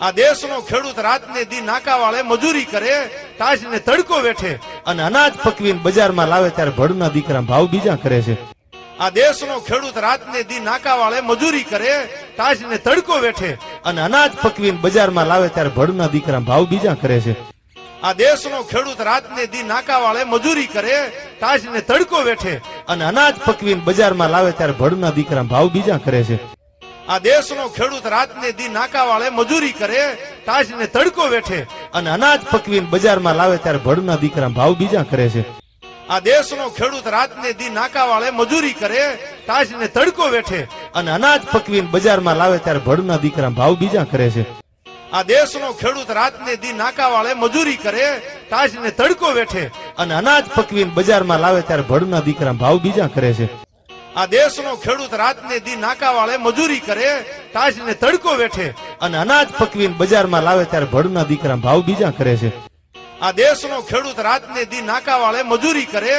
આ દેશનો ખેડૂત રાતને દી નાકા વાળે મજૂરી કરે, તાજને તડકો વેઠે અને અનાજ પકવીને બજારમાં લાવે ત્યારે ભડુના દીકરા ભાવ બીજા કરે છે. આ દેશનો ખેડૂત રાતને દી નાકા વાળે મજૂરી કરે, તાજને તડકો વેઠે અને અનાજ પકવીને બજારમાં લાવે ત્યારે ભડુના દીકરા ભાવ બીજા કરે છે. આ દેશનો ખેડૂત રાતને દી નાકા વાળે મજૂરી કરે, તાજને તડકો વેઠે અને અનાજ પકવીને બજારમાં લાવે ત્યારે ભડુના દીકરા ભાવ બીજા કરે છે. આ દેશનો ખેડૂત રાતને દી નાકા વાળે મજૂરી કરે, તાજને તડકો વેઠે અને અનાજ પકવીને બજારમાં લાવે ત્યારે ભડુના દીકરા ભાવ બીજા કરે છે. આ દેશનો ખેડૂત રાતને દી નાકા વાળે મજૂરી કરે, તાજને તડકો વેઠે અને અનાજ પકવીને બજારમાં લાવે ત્યારે ભડુના દીકરા ભાવ બીજા કરે છે. આ દેશનો ખેડૂત રાતને દી નાકા વાળે મજૂરી કરે, તાજને તડકો વેઠે અને અનાજ પકવીને બજારમાં લાવે ત્યારે ભડુના દીકરા ભાવ બીજા કરે છે. આ દેશનો ખેડૂત રાતને દી નાકા વાળે મજૂરી કરે તાજને તડકો વેઠે અને અનાજ પકવીને બજારમાં લાવે ત્યારે ભડના દીકરા ભાવ બીજા કરે છે. આ દેશનો ખેડૂત રાતને દી નાકા વાળે મજૂરી કરે